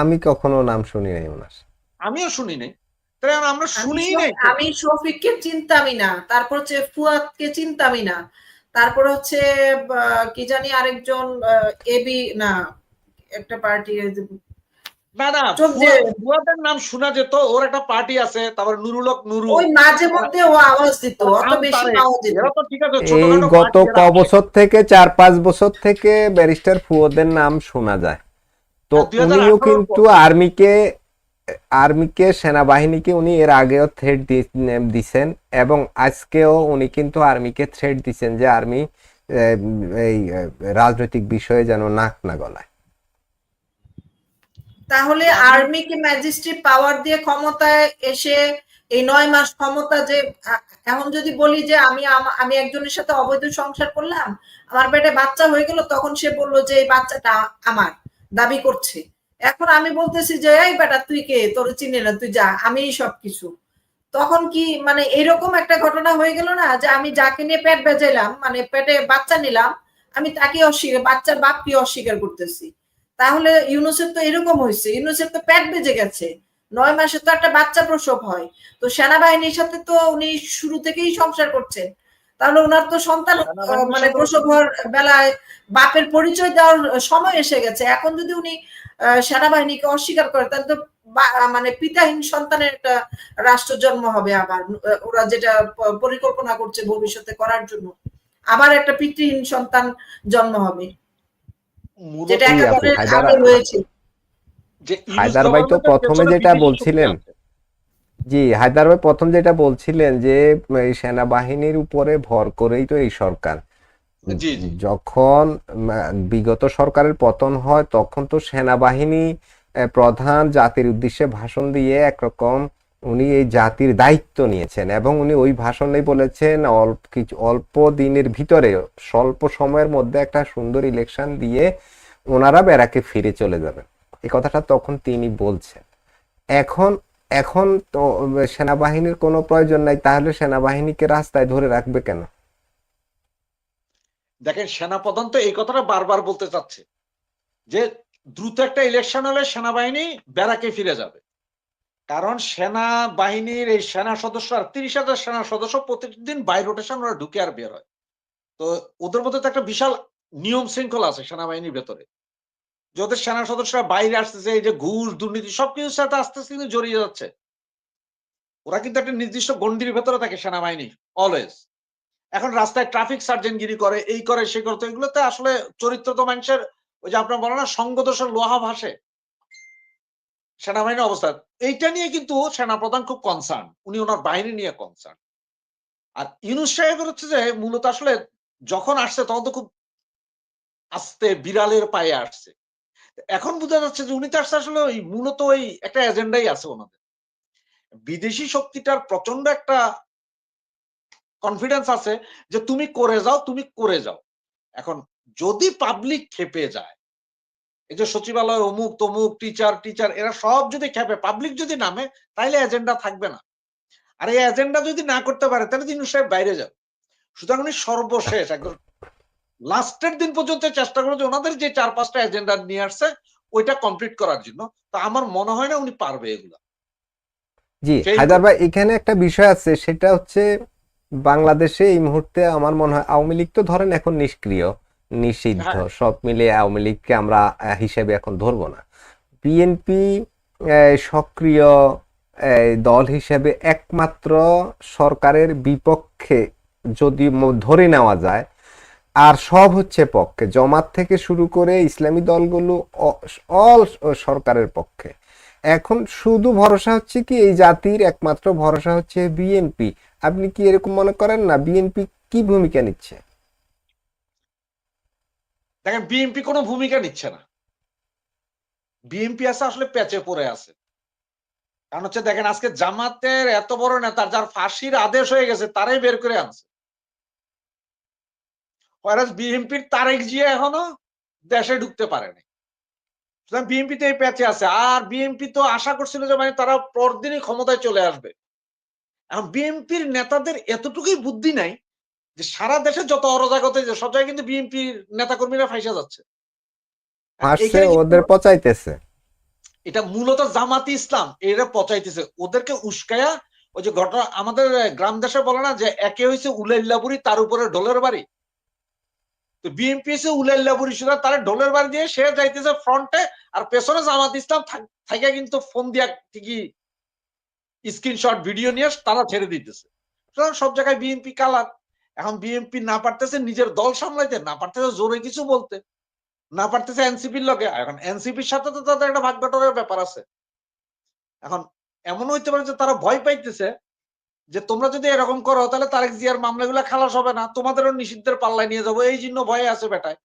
আমি কখনো নাম শুনি নাই ওনার। আমিও শুনি নাই। আমরা শুনি নাই আমি শফিককে চিনতামই না। তারপর হচ্ছে ফুয়াদকে চিনতামই না। তারপর হচ্ছে কি জানি আরেকজন এবি না একটা পার্টি না না চোখ যে- ফুয়াদ- ফুয়াদের নাম শোনা যেত ওর একটা পার্টি আছে তারপর নুরুল নুরু। ওই মাঝে মধ্যে ও আওয়াজ দিত অত বেশি আওয়াজ দিত তো ঠিক আছে গত ক বছর থেকে চার পাঁচ বছর থেকে ব্যারিস্টার ফুয়াদের নাম শোনা যায়। তো 2018 উনিও কিন্তু আর্মিকে আর্মিকে সেনাবাহিনীকে উনি এর আগেও থ্রেট দিছেন এবং আজকেও উনি কিন্তু আর্মিকে থ্রেট দিছেন যে আর্মি এই রাজনৈতিক বিষয়ে যেন নাক না গলায়। তাহলে আর্মিকে ম্যাজিস্ট্রেট পাওয়ার দিয়ে ক্ষমতায় এসে এই নয় মাস ক্ষমতা যে এখন যদি বলি যে আমি আমি একজনের সাথে অবৈধ সংসার করলাম আমার পেটে বাচ্চা হয়ে গেল তখন সে বলল যে এই বাচ্চাটা আমার। দাবি করছে। এখন আমি বলতেছি যে, এই বেটা, তুই কে? তোর চিনি না, তুই যা, আমিই সবকিছু। তখন কি মানে এরকম একটা ঘটনা হয়ে গেল না, যে আমি যাকে নিয়ে পেট বেজাইলাম মানে পেটে বাচ্চা নিলাম, আমি তাকে অস্বীকার, বাচ্চার বাপকে অস্বীকার করতেছি। তাহলে ইউনুসেফ তো এরকম হয়েছে ইউনুসেফ তো পেট বেজে গেছে। নয় মাসে তো একটা বাচ্চা প্রসব হয়। তো সেনাবাহিনীর সাথে তো উনি শুরু থেকেই সংসার করছেন। তাহলে ওনার তো সন্তান আহ, মানে সাথে- প্রসব হওয়ার বেলায় বাপের পরিচয় দেওয়ার সময় এসে গেছে। এখন যদি উনি আহ, সেনাবাহিনীকে অস্বীকার করে তাহলে তো বা- মানে পিতাহীন সন্তানের একটা রাষ্ট্র জন্ম হবে আবার। ওরা যেটা পরিকল্পনা করছে ভবিষ্যতে করার জন্য আবার একটা পিতৃহীন সন্তান জন্ম হবে। যেটা আগে হয়েছে হায়দার ভাই তো প্রথমে যেটা বলছিলেন। জি হায়দার ভাই প্রথম যেটা বলছিলেন যে এই সেনাবাহিনীর উপরে ভর করেই তো এই সরকার। যখন বিগত সরকারের পতন হয় তখন তো সেনাবাহিনী প্রধান জাতির উদ্দেশ্যে ভাষণ দিয়ে একরকম উনি এই জাতির দায়িত্ব নিয়েছেন এবং উনি ওই ভাষণেই বলেছেন অল্প কিছু অল্প দিনের ভিতরে স্বল্প সময়ের মধ্যে একটা সুন্দর ইলেকশন দিয়ে ওনারা ব্যারাকে ফিরে চলে যাবেন। এই কথাটা তখন তিনি বলছেন। এখন এখন তো, সেনাবাহিনীর কোনো প্রয়োজন নাই, তাহলে সেনাবাহিনীকে রাস্তায় ধরে রাখবে কেন? দেখেন, সেনাপ্রধান তো এই কথাটা বারবার বলতে চাচ্ছে যে দ্রুত একটা ইলেকশন হলে সেনাবাহিনী ব্যারাকে ফিরে যাবে। কারণ সেনাবাহিনীর এই সেনা সদস্য আর তিরিশ হাজার সেনা সদস্য প্রতিদিন বাই রোটেশন ওরা ঢুকে আর বের হয়। তো ওদের মধ্যে তো একটা বিশাল নিয়ম শৃঙ্খলা আছে সেনাবাহিনীর ভেতরে। যে ওদের সেনা সদস্যরা বাইরে আসতেছে, এই যে ঘুষ, দুর্নীতি, সবকিছুর সাথে আস্তে আস্তে কিন্তু জড়িয়ে যাচ্ছে। ওরা কিন্তু একটা নির্দিষ্ট গন্ডির ভেতরে থাকে সেনাবাহিনী অলওয়েজ এখন রাস্তায় ট্রাফিক সার্জেন্টগিরি করে, এই করে, সে করে, তো এগুলোতে আসলে চরিত্র তো মানুষের, ওই যে আপনার বলে না, সঙ্গদোষের লোহা ভাসে। সেনাবাহিনীর অবস্থা, এইটা নিয়ে কিন্তু সেনাপ্রধান খুব কনসার্ন উনি ওনার বাহিনী নিয়ে কনসার্ন আর ইউনুস সাহেবের হচ্ছে যে, মূলত আসলে যখন আসছে, তখন তো খুব আস্তে বিড়ালের পায়ে আসছে। এখন বোঝা যাচ্ছে যে উনি তো আসলে ওই মূলত ওই একটা এজেন্ডাই আছে ওনাদের। বিদেশি শক্তিটার প্রচণ্ড একটা কনফিডেন্স আছে যে তুমি করে যাও, তুমি করে যাও। এখন যদি পাবলিক খেপে যায়, এই যে সচিবালয় অমুক তমুক টিচার টিচার এরা সব যদি খেপে পাবলিক যদি নামে, তাইলে এজেন্ডা থাকবে না। আর এই এজেন্ডা যদি না করতে পারে, তাহলে দিন সাহেব বাইরে যাবে। সুতরাং উনি সর্বশেষ একদম লাস্টের দিন পর্যন্ত চেষ্টা করে যে ওনাদের যে চার পাঁচটা এজেন্ডা নিয়ে আসছে ওইটা কমপ্লিট করার জন্য। তো আমার মনে হয় না উনি পারবে এগুলা। জি হায়দার ভাই এখানে একটা বিষয় আছে সেটা হচ্ছে বাংলাদেশে এই মুহূর্তে আমার মনে হয় আওয়ামী লীগ তো ধরেন এখন নিষ্ক্রিয় নিষিদ্ধ হ্যাঁ। সব মিলিয়ে আওয়ামী লীগকে আমরা হিসেবে এখন ধরবো না। বিএনপি সক্রিয় দল হিসেবে একমাত্র সরকারের বিপক্ষে যদি ধরে নেওয়া যায় আর সব হচ্ছে পক্ষে। জমাত থেকে শুরু করে ইসলামী দলগুলো অল সরকারের পক্ষে। এখন শুধু ভরসা হচ্ছে কি, এই জাতির একমাত্র ভরসা হচ্ছে বিএনপি। আপনি কি এরকম মনে করেন না, বিএনপি কি ভূমিকা নিচ্ছে? দেখেন, বিএনপি কোনো ভূমিকা নিচ্ছে না। বিএনপি আছে, আসলে প্যাচে পড়ে আছে। কারণ হচ্ছে, দেখেন, আজকে জামাতের এত বড় নেতা, যার ফাঁসির আদেশ হয়ে গেছে, তারাই বের করে আনছে। বিএনপির তারেক জিয়া এখনও দেশে ঢুকতে পারেনি। সুতরাং বিএনপি তো এই প্যাচে আছে। আর বিএনপি তো আশা করছিল যে মানে তারা পরদিনই ক্ষমতায় চলে আসবে। এখন বিএনপির নেতাদের এতটুকুই বুদ্ধি নাই যে সারা দেশে যত অরাজকতা হয়েছে সব জায়গায় কিন্তু বিএনপির নেতা কর্মীরা ফাইসা যাচ্ছে। আসছে ওদের পচাইতেছে। এটা মূলত জামাতি ইসলাম এরা পচাইতেছে। ওদেরকে উস্কায়া ওই যে ঘটনা আমাদের গ্রাম দেশে বলে না যে একে হয়েছে উলাইল্লাবুরি তার উপরে ঢোলের বাড়ি। তো বিএনপি এসে উলাইল্লাবুরি সুদা তার ঢোলের বাড়ি দিয়ে সে যাইতেছে ফ্রন্টে আর পেছনে জামাত ইসলাম থাকে কিন্তু ফোন ঠিকই স্ক্রিনশট ভিডিও নিয়ে তারা ছেড়ে দিতেছে। সব জায়গায় বিএনপি কালার। এখন বিএনপি না পারতেছে নিজের দল সামলাইতে, না পারতেছে জোরে কিছু বলতে, না পারতেছে এনসিপির লগে। এখন এনসিপির সাথে তো তাদের একটা ভাগ ব্যাপার আছে। এখন এমন হইতে পারে যে তারা ভয় পাইতেছে যে তোমরা যদি এরকম করো, তাহলে তারেক জিয়ার মামলাগুলো খালাস হবে না। তোমাদেরও নিষিদ্ধের পাল্লায় নিয়ে যাব। এই জন্য ভয়ে আছে বেটায়।